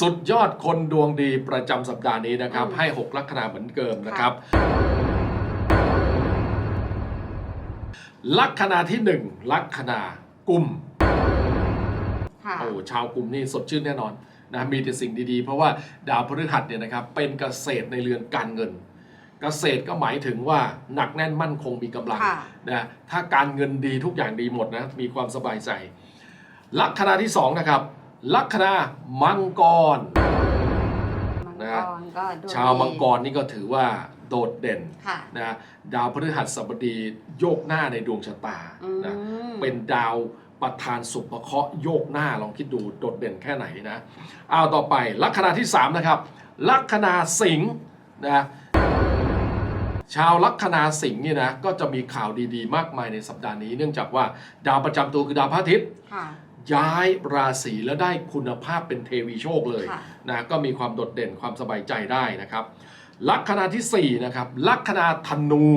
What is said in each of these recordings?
สุดยอดคนดวงดีประจำสัปดาห์นี้นะครับ ให้ 6 ลัคนาเหมือนเดิมนะครับ ลัคนาที่ 1 ลัคนากุมค่ะโอ้ชาวกลุ่มนี่สดชื่นแน่นอนนะมีแต่สิ่งดีๆ เพราะว่าดาวพฤหัสเนี่ยนะครับเป็นเกษตรในเรือนการเงิน เกษตรก็หมายถึงว่าหนักแน่นมั่นคงมีกำลังค่ะ นะถ้าการเงินดีทุกอย่างดีหมดนะมีความสบายใจ ลัคนาที่สองนะครับ ลัคนามังกรมังนะกรก็ดวชาวมังกดีรนี่ก็ถือว่าโดดเด่นค่ะ นะดาวพฤหัสบดีโยกหน้าในดวงชะตาอืมนะเป็นดาวประธานสุภเคราะห์โยกหน้าลองคิดดูโดดเด่นแค่ไหนนะเอาต่อไปลัคนาที่ 3 นะครับ ลัคนาสิงห์นะชาวลัคนาสิงห์เนี่ยนะก็จะมีข่าวดีๆ มากมายในสัปดาห์นี้ เนื่องจากว่าดาวประจำตัวคือดาวพระอาทิตย์ ค่ะ ย้ายราศีและได้คุณภาพเป็นเทวีโชคเลยค่ะนะก็มีความโดดเด่นความสบายใจได้นะครับ ลัคนาที่ 4 นะครับ ลัคนาธนู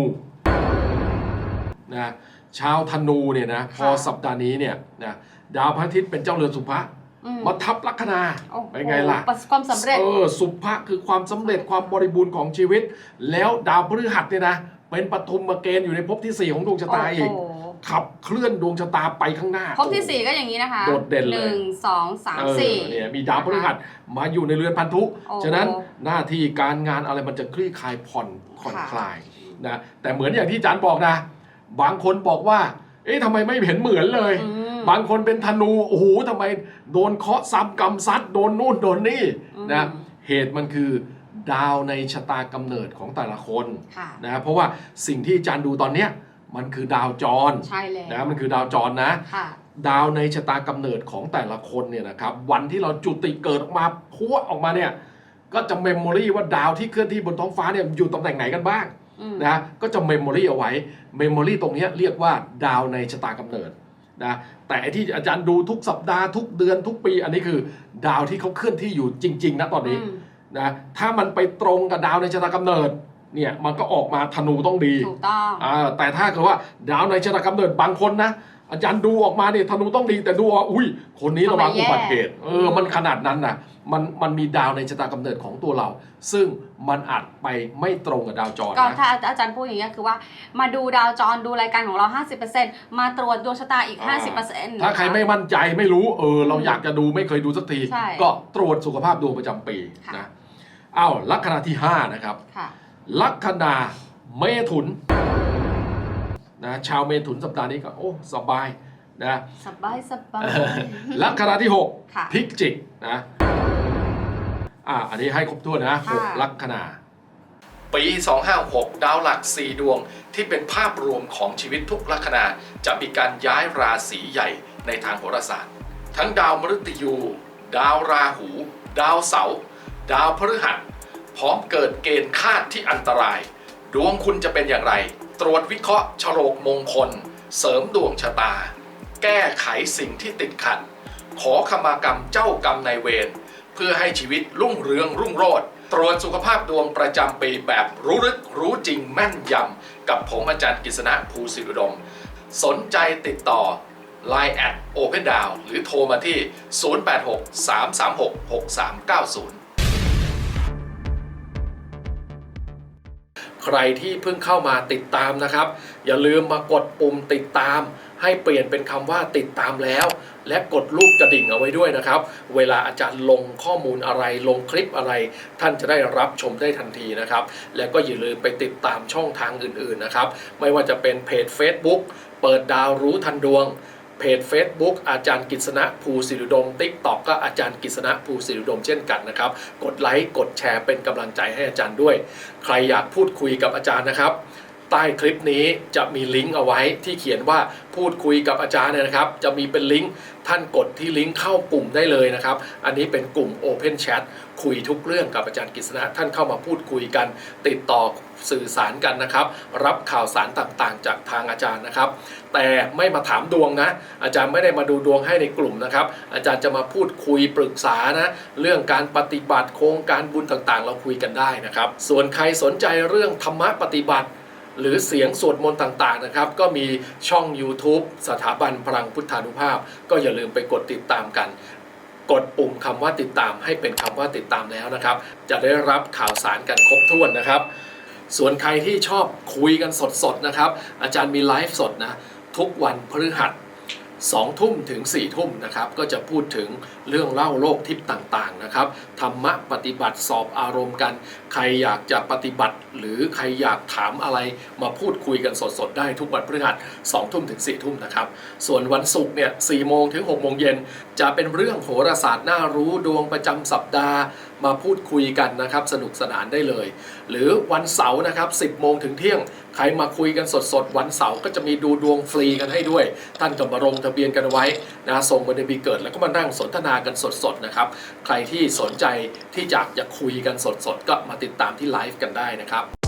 นะชาวธนูเนี่ยนะพอสัปดาห์นี้เนี่ยนะดาวพระอาทิตย์เป็นเจ้าเรือนสุภะอืม มาทับลัคนาโอ้โหเป็นไงล่ะ ประสบความสำเร็จ เออสุภะคือความสำเร็จความบริบูรณ์ของชีวิต แล้วดาวพฤหัสเนี่ยนะ เป็นปฐุมเกณฑ์อยู่ในภพที่ 4 ของดวงชะตาอีก โอ้โห ขับเคลื่อนดวงชะตาไปข้างหน้าครบที่สี่ก็อย่างนี้นะคะโดดเด่นเลยหนึ่งสองสามเออสี่เนี่ยมีดาวพฤหัสมาอยู่ในเรือนพันธุโอ้โหฉะนั้นหน้าที่การงานอะไรมันจะคลี่คลายผ่อนผ่อนค่ะคลายนะแต่เหมือนอย่างที่อาจารย์บอกนะ บางคนบอกว่า เอ๊ะทำไมไม่เห็นเหมือนเลยอืมบางคนเป็นธนูโอ้โหทำไมโดนเคาะซ้ำกำซัดโดนนู่นโดนนี่อืมนะเหตุมันคือดาวในชะตากำเนิดของแต่ละคนค่ะนะเพราะว่าสิ่งที่อาจารย์ดูตอนเนี้ย มันคือดาวจรใช่แล้วนะมันคือดาวจรนะ ค่ะ ดาวในชะตากำเนิดของแต่ละคนเนี่ยนะครับ วันที่เราจุติเกิดออกมาพัวออกมาเนี่ย ก็จะเมมโมรีว่าดาวที่เคลื่อนที่บนท้องฟ้าเนี่ยอยู่ตำแหน่งไหนกันบ้างอืม นะก็จะเมมโมรีเอาไว้เมมโมรีตรงเนี้ยเรียกว่าดาวในชะตากำเนิดนะแต่ไอ้ที่อาจารย์ดูทุกสัปดาห์ทุกเดือนทุกปี อันนี้คือดาวที่เขาเคลื่อนที่อยู่จริงๆนะตอนนี้ อืม นะถ้ามันไปตรงกับดาวในชะตากำเนิด เนี่ยมันก็ออกมาธนูต้องดีถูกต้องอ่าแต่ถ้าเกิดว่าดาวในชะตากำเนิดบางคนนะอาจารย์ดูออกมาเนี่ยธนูต้องดีแต่ดูว่าอุ้ย คนนี้ระวังทำไมแย่อุบัติเหตุเออมันขนาดนั้นนะมันมันมีดาวในชะตากำเนิดของตัวเรา ซึ่งมันอาจไปไม่ตรงกับดาวจรก็นะถ้าอาจารย์พูดอย่างนี้ยคือว่า มาดูดาวจรดูรายการของเรา 50%มาตรวจดวงชะตาอีกอ่า50%ถ้าใครไม่มั่นใจไม่รู้เออเราอยากจะดูไม่เคยดูสักทีใช่ก็ตรวจสุขภาพดวงประจำปีค่ะนะอ้าวลัคนาที่ 5 นะครับค่ะ ลัคนาเมถุนนะชาวเมถุนสัปดาห์นี้ก็โอ้สบายนะสบายสบายลัคนาที่ค่ะ6พิกจิกนะอ่าอันนี้ให้ครบถ้วนนะค่ะหกลัคนาปี 256 ดาวหลัก 4 ดวงที่เป็นภาพรวมของชีวิตทุกลัคนาจะมีการย้ายราศีใหญ่ในทางโหราศาสตร์ ทั้งดาวมฤตยู ดาวราหู ดาวเสาร์ดาวพฤหัส พร้อมเกิดเกณฑ์คาดที่อันตราย ดวงคุณจะเป็นอย่างไร ตรวจวิเคราะห์ฉลกมงคล เสริมดวงชะตา แก้ไขสิ่งที่ติดขัด ขอขมากรรมเจ้ากรรมนายเวรเพื่อให้ชีวิตรุ่งเรืองรุ่งโรจน์ตรวจสุขภาพดวงประจำปีแบบรู้ลึกรู้จริงแม่นยำ กับผมอาจารย์กฤษณะภูสิรดม สนใจติดต่อ Line แอด Open Down หรือโทรมาที่ 086 336 6390 ใครที่เพิ่งเข้ามาติดตามนะครับ อย่าลืมมากดปุ่มติดตาม ให้เปลี่ยนเป็นคำว่าติดตามแล้ว และกดรูปกระดิ่งเอาไว้ด้วยนะครับ เวลาอาจารย์ลงข้อมูลอะไรลงคลิปอะไร ท่านจะได้รับชมได้ทันทีนะครับ และก็อย่าลืมไปติดตามช่องทางอื่นๆนะครับ ไม่ว่าจะเป็นเพจ Facebook เปิดดาวรู้ทันดวง เพจ Facebook อาจารย์กิษณะภูสิริดมติ๊กต็อกก็อาจารย์กิษณะภูสิริดมเช่นกันนะครับ กดไลค์กดแชร์เป็นกำลังใจให้อาจารย์ด้วย ใครอยากพูดคุยกับอาจารย์นะครับใต้คลิปนี้จะมีลิงก์เอาไว้ที่เขียนว่าพูดคุยกับอาจารย์เนยนะครับ จะมีเป็นลิงก์ท่านกดที่ลิงก์เข้ากลุ่มได้เลยนะครับ อันนี้เป็นกลุ่ม Open Chat คุยทุกเรื่องกับอาจารย์กฤษณะท่านเข้ามาพูดคุยกัน ติดต่อ สื่อสารกันนะครับ รับข่าวสารต่างๆ จากทางอาจารย์นะครับ แต่ไม่มาถามดวงนะ อาจารย์ไม่ได้มาดูดวงให้ในกลุ่มนะครับ อาจารย์จะมาพูดคุยปรึกษานะเรื่องการปฏิบัติโครงการบุญต่างๆ เราคุยกันได้นะครับ ส่วนใครสนใจเรื่องธรรมะปฏิบัติหรือเสียงสวดมนต์ต่างๆนะครับ ก็มีช่อง YouTube สถาบันพลังพุทธานุภาพ ก็อย่าลืมไปกดติดตามกัน กดปุ่มคำว่าติดตามให้เป็นคำว่าติดตามแล้วนะครับ จะได้รับข่าวสารกันครบถ้วนนะครับ ส่วนใครที่ชอบคุยกันสดๆนะครับ อาจารย์มีไลฟ์สดนะทุกวันพฤหัสสองทุ่มถึง4ี่ทุ่มนะครับ ก็จะพูดถึงเรื่องเล่าโลกทิพย์ต่างๆนะครับธรรมะปฏิบัติสอบอารมณ์กัน ใครอยากจะปฏิบัติ หรือใครอยากถามอะไรมาพูดคุยกันสดๆ ได้ทุกวันพฤหัสสองทุ่มถึง4ี่ทุ่มนะครับ ส่วนวันศุกร์เนี่ยสี่โมงถึง6กโมงเย็นจะเป็นเรื่องโหราศาสตร์น่ารู้ดวงประจำสัปดาห์ มาพูดคุยกันนะครับสนุกสนานได้เลย หรือวันเสาร์นะครับ 10 โมงถึงเที่ยง ใครมาคุยกันสดๆ วันเสาร์ก็จะมีดูดวงฟรีกันให้ด้วย ท่านก็มาลงทะเบียนกันไว้นะส่งบันเดือนปีเกิดแล้วก็มานั่งสนทนากันสดๆนะครับใครที่สนใจที่อยากจะคุยกันสดๆ ก็มาติดตามที่ไลฟ์กันได้นะครับ